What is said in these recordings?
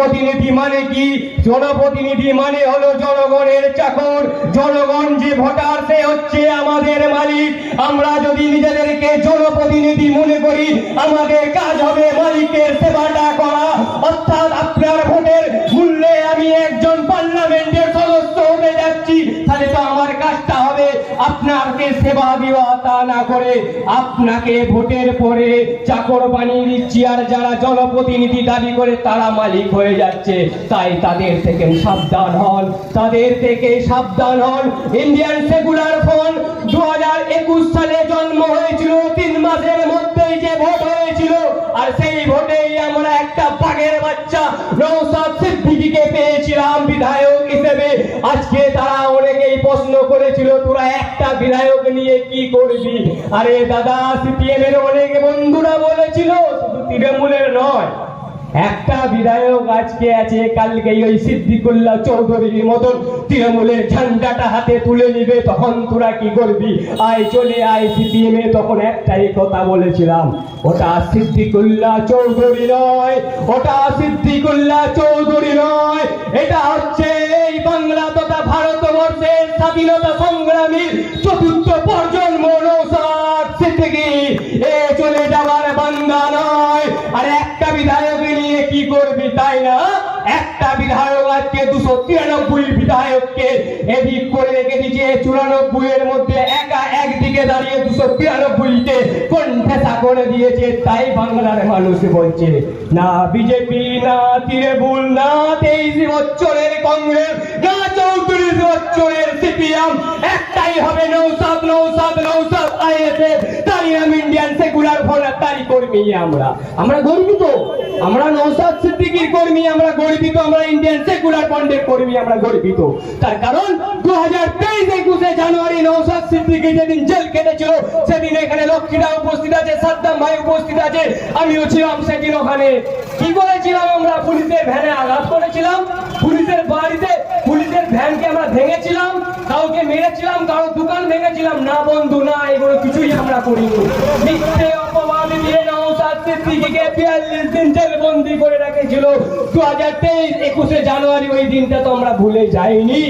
প্রতিনিধি মানে কি? জনপ্রতিনিধি মানে হলো জনগণের চাকর। জনগণ যে ভোটার, সে হচ্ছে আমাদের মালিক। আমরা যদি নিজেদেরকে জনপ্রতিনিধি মনে করি, আমাদের কাজ হবে মালিকের সেবাটা করা। সেবা দেওয়া তা না করে আপনাকে ভোটের পরে চাকর বানিয়ে দিচ্ছি, আর যারা জনপ্রতিনিধি দাবি করে তারা মালিক হয়ে যাচ্ছে। তাই তাদের থেকে সাবধান হন, তাদের থেকে সাবধান হন। ইন্ডিয়ান সেকুলার ফ্রন্ট দু সালে জন্ম হয়েছিল, তিন মাসের মধ্যেই যে ভোট হয়েছিল, আর সেই ভোটেই আমরা একটা বাঘের বাচ্চা নৌসাদ সিদ্দিকিকে পেয়েছিলাম বিধায়ক হিসেবে। আজকে তারা প্রশ্ন করেছিল, তোরা একটা বিধায়ক নিয়ে কি করবি? আরে দাদা সিপিএম এর অনেক বন্ধুরা বলেছিল, শুধু তৃণমূলের নয়, একটা বিধায়ক আজকে আছে কালকে ওই সিদ্দিকুল্লাহ চৌধুরীর মতন তৃণমূলের ঝান্ডাটা হাতে তুলে নিবে, তখন তোরা কি করবি? আয়, চলে আয়, সিপিএম এ তখন একটাই কথা বলেছিলাম, ওটা সিদ্দিকুল্লাহ চৌধুরী নয়, ওটা সিদ্দিকুল্লাহ চৌধুরী নয়, এটা হচ্ছে এই বাংলা স্বাধীনতা সংগ্রামীর চতুর্থ প্রজন্ম নৌসাদ এ চলে যাওয়ার বান্দা নয়। আর একটা বিধায়ক নিয়ে কি করবি তাই না? একটা বিধায়ক তিরানব্বই বিধায়ককে এদিক করে রেখে দিয়েছে। চুরানব্বই এর মধ্যে একা একদিকে দাঁড়িয়ে দুশো তিরানব্বইকে কণ্ঠেসা করে দিয়েছে। তাই বাংলার মানুষ বলছে, না বিজেপি, না তৃণমূল, না তেইশ বছরের কংগ্রেস, না চৌত্রিশ বছরের সিপিএম। একটাই হবে নৌসাদ নৌসাদ নৌসাদ আইএসএফ। তাই আমি ইন্ডিয়ান সেকুলার ফোনের তারই কর্মী আমরা। আমরা গর্বিত। আমরা নৌসাদ সিদ্দিকির কর্মী, আমরা গর্বিত, আমরা ইন্ডিয়ান সেকুলার ফ্রন্টের কর্মী, আমরা গর্বিত। তার কারণ দু হাজার তেইশ একুশে জানুয়ারি নৌসাদ সিদ্দিকি যেদিন জেল কেটেছিল সেদিন এখানে লক্ষ্মীরা উপস্থিত আছে, সাদ্দাম ভাই উপস্থিত আছে, আমিও ছিলাম সেদিন ওখানে। কি করেছিলাম আমরা? পুলিশের ভ্যানে আঘাত করেছিলাম, পুলিশের বাড়িতে, পুলিশের ভ্যানকে আমরা ভেঙেছিলাম, কাউকে মেরেছিলাম, কারও দোকান ভেঙেছিলাম। না বন্ধু, না, এগুলো কিছুই আমরা করিনি। মিথ্যে অপবাদ দিয়ে করে রেখেছিল। দু হাজার তেইশ একুশে জানুয়ারি ওই দিনটা তো আমরা ভুলে যাইনি।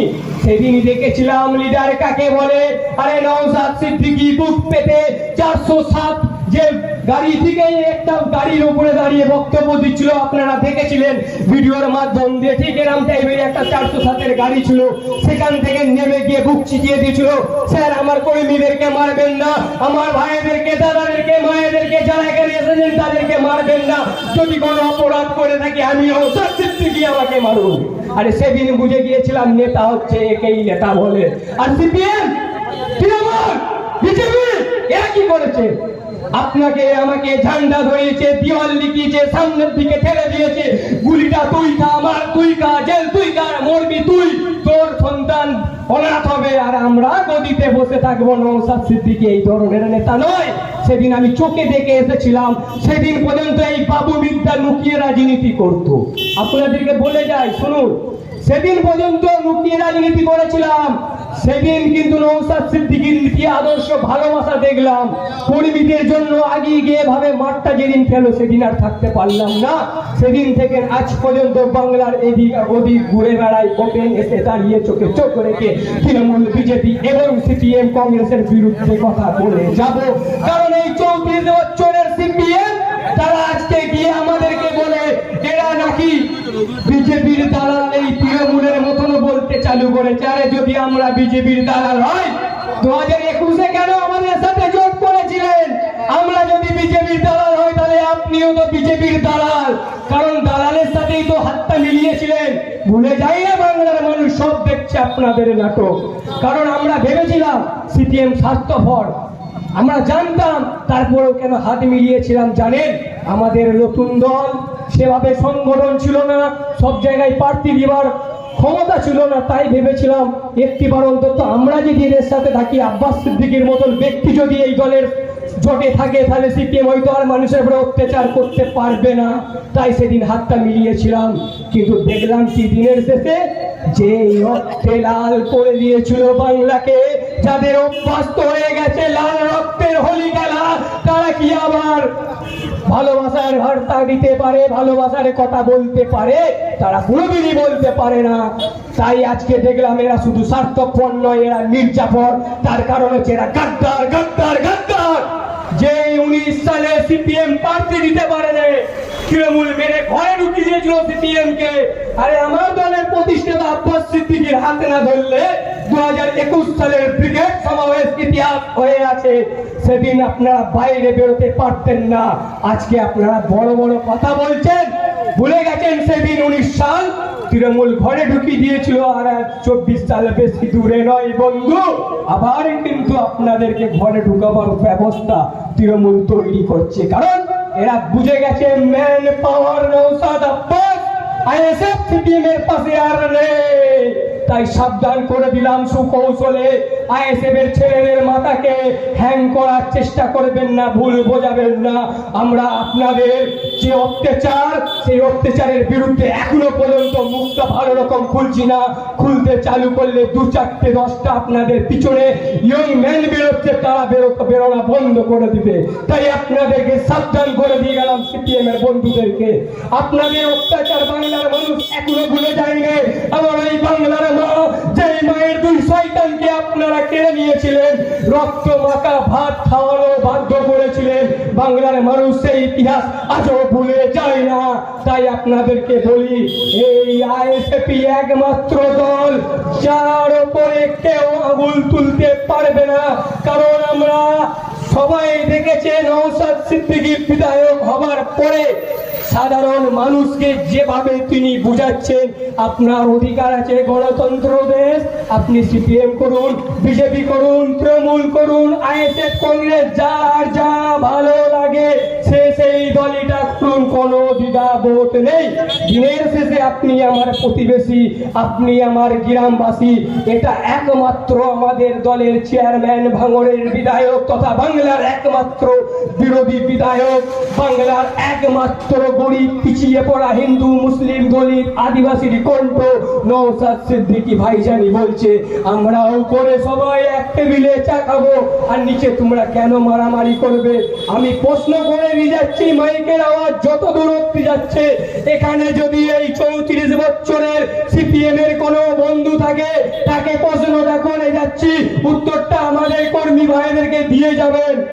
দেখেছিলাম লিডার কাকে বলে? আরে নৌসাদ সিদ্দিকি বুক পেতে চারশো সাত যে গাড়ি থেকে একটা গাড়ির উপরে দাঁড়িয়ে বক্তব্য দিচ্ছিল, আপনারা দেখেছিলেন ভিডিওর মাধ্যম দিয়ে ঠিক এরম টাইপের একটা চারশো সাতের গাড়ি ছিল। সেখান থেকে নেমে গিয়ে বুক চিটিয়ে দিয়েছিল, স্যার, আমার কর্মীদেরকে মারবেন না, আমার ভাইদেরকে, দাদাদেরকে, মায়েদেরকে, যারা এখানে এসেছেন, তাদেরকে মারবেন না। যদি কোনো অপরাধ করে থাকি আমি সত্যি গিয়ে আমাকে মারুন। আরে সেদিন বুঝে গিয়েছিলাম, নেতা হচ্ছে একেই নেতা বলে। আর সিপিএম, তৃণমূল, বিজেপি, এরা কি করেছে? আপনাকে আমাকে ঝান্ডা ধরিয়েছে, দেওয়াল লিখিয়েছে, সামনের দিকে ঠেলে দিয়েছে। গুলিটা তুই খা আমার তুই খা, জেল তুই খা মরবি তুই। তোর সন্তান অনাথ হবে, আর আমরা গদিতে বসে থাকব। নৌসাদ সিদ্দিকি এই ধরনের নেতা নয়। সেদিন আমি চোখে দেখে এসেছিলাম, সেদিন পর্যন্ত এই বাবু বিদ্যা লুকিয়ে রাজনীতি করতো। আপনাদেরকে বলে যাই, শুনুন। সেদিন পর্যন্ত লুকিয়ে রাজনীতি করেছিলাম। সেদিন কিন্তু নৌসাদ সিদ্দিকির নীতি আদর্শ ভালোবাসা দেখলাম। কর্মীদের জন্য আগিয়ে গিয়ে ভাবে মাঠটা যেদিন খেলো, সেদিন আর থাকতে পারলাম না। সেদিন থেকে আজ পর্যন্ত বাংলার এদিক ওদিক ঘুরে বেড়াই ওপেন এসে দাঁড়িয়ে চোখে চোখ রেখে তৃণমূল, বিজেপি এবং সিপিএম কংগ্রেসের বিরুদ্ধে কথা বলে যাব। কারণ এই চৌত্রিশ বছরের সিপিএম, তারা আজকে গিয়ে আমাদেরকে বিজেপির দালাল এই তৃণমূলের মতন বলতে চালু করেছে। আরে যদি আমরা বিজেপির দালাল হয় দু হাজার একুশে কেন আমাদের সাথে জোট করেছিলেন? আমরা যদি বিজেপির দালাল হয় তাহলে আপনিও তো বিজেপির দালাল। কারণ দালালের সাথেই তো হাতটা মিলিয়েছিলেন। ভুলে যাই না বাংলার মানুষ, সব দেখছে আপনাদের নাটক। কারণ আমরা ভেবেছিলাম সিপিএম স্বাস্থ্যফর আমরা জানতাম তারপরেও কেন হাত মিলিয়েছিলাম, জানেন? আমাদের নতুন দল সেভাবে সংগঠন ছিল না, সব জায়গায় প্রার্থী দেওয়ার ক্ষমতা ছিল না, তাই ভেবেছিলাম একটিবার অন্তত আমরা যদি এদের সাথে থাকি, আব্বাস সিদ্দিকির মতন ব্যক্তি যদি এই দলের জোটে থাকে, তাহলে সিপিএম হয়তো আর মানুষের উপরে অত্যাচার করতে পারবে না। তাই সেদিন হাতটা মিলিয়েছিলাম, কিন্তু দেখলাম কি দিনের শেষে যে রক্তে লাল করে দিয়েছিল বাংলাকে, যাদের অভ্যস্ত হয়ে গেছে লাল রক্তের হোলি খেলা, তারা কি আবার ভালোবাসার বার্তা দিতে পারে, ভালোবাসার কথা বলতে পারে, তারা কোনোদিনই বলতে পারে না। তাই আজকে দেখলাম এরা শুধু স্বার্থপর নয়, এরা নির্যাপন তার কারণ হচ্ছে এরা গাদ্দার গাদ্দার গাদ্দার। যে উনিশ সালে সিপিএম প্রার্থী দিতে পারে তৃণমূল মেরে ঘরে ঢুকিয়ে দিয়েছিল সিপিএম কে আরে সিদ্দিকির হাতে না ধরলে দু হাজার একুশ সালের ব্রিগেড সমাবেশ ইতিহাস হয়ে আছে। সেদিন আপনারা বাইরে বেরোতে পারতেন না। আজকে আপনারা বড় বড় কথা বলছেন। ভুলে গেছেন সেদিন উনিশ সাল? তৃণমূল ঘরে ঢুকিয়ে দিয়েছিল আর চব্বিশ সাল বেশি দূরে নয় বন্ধু। আবার কিন্তু আপনাদেরকে ঘরে ঢুকাবার ব্যবস্থা তৃণমূল তৈরি করছে। কারণ এরা বুঝে গেছে manpower Naushad Abbas, ISF CPM এর পাশে আর নেই। তাই সাবধান করে দিলাম সুকৌশলে। আইএসএফ এর ছেলেদের মাথাকে হ্যাং করার চেষ্টা করবেন না, ভুল বোঝাবেন না। আমরা আপনাদের যে অত্যাচার, সেই অত্যাচারের বিরুদ্ধে এখনও পর্যন্ত মুখটা ভালো রকম খুলছি না। খুলতে চালু করলে দু চারটে, দশটা আপনাদের পিছনে ইয়ং ম্যান বেরোচ্ছে, তারা বেরোতে বেরোনা বন্ধ করে দিবে। তাই আপনাদেরকে সাবধান করে দিয়ে গেলাম সিপিএম এর বন্ধুদেরকে। আপনাদের অত্যাচার বাংলার মানুষ এখনও ভুলে যায়নি। আমার এই বাংলার মা দুই শয়তানকে আপনারা কেড়ে নিয়েছিলেন। রক্ত, মাখা, ভাত খাওয়ানো বাধ্য করেছিলেন। বাংলার মানুষ সেই ইতিহাস আজও ভুলে যায় না। তাই আপনাদেরকে বলি, এই আইএসএপি একমাত্র দল, যার উপরে কেউ আঙুল তুলতে পারবে না। কারণ আমরা সবাই দেখেছে নৌসাদ সিদ্দিকী বিধায়ক হবার পরে সাধারণ মানুষকে যেভাবে তিনি বুঝাচ্ছেন, আপনার অধিকার আছে গণতন্ত্র দেশ, আপনি সিপিএম করুন, বিজেপি করুন, তৃণমূল করুন, আইএসএফ, কংগ্রেস, যার যা ভালো লাগে, সে সেই করুন কোনো দ্বিধা বোধ নেই। দিনের শেষে আপনি আমার প্রতিবেশী, আপনি আমার গ্রামবাসী। এটা একমাত্র আমাদের দলের চেয়ারম্যান বিধায়ক তথা বাংলার একমাত্র বিরোধী বিধায়ক। বাংলার একমাত্র গরিব, পিছিয়ে পড়া হিন্দু, মুসলিম, দলিত, আদিবাসীর কণ্ঠ নৌসাদ সিদ্দিকী ভাইজানি বলছে, আমরাও করে সবাই এক টেবিলে চা খাব। আর নিচে তোমরা কেন মারামারি করবে? আমি প্রশ্ন করে নিয়ে যাচ্ছি মাইকের আওয়াজ যত দূর অব্দি যাচ্ছে, এখানে যদি এই চৌত্রিশ বছরের সিপিএম এর কোনো বন্ধু থাকে, তাকে প্রশ্নটা করে যাচ্ছি। উত্তরটা আমাদের কর্মী ভাইদেরকে দিয়ে যাবেন।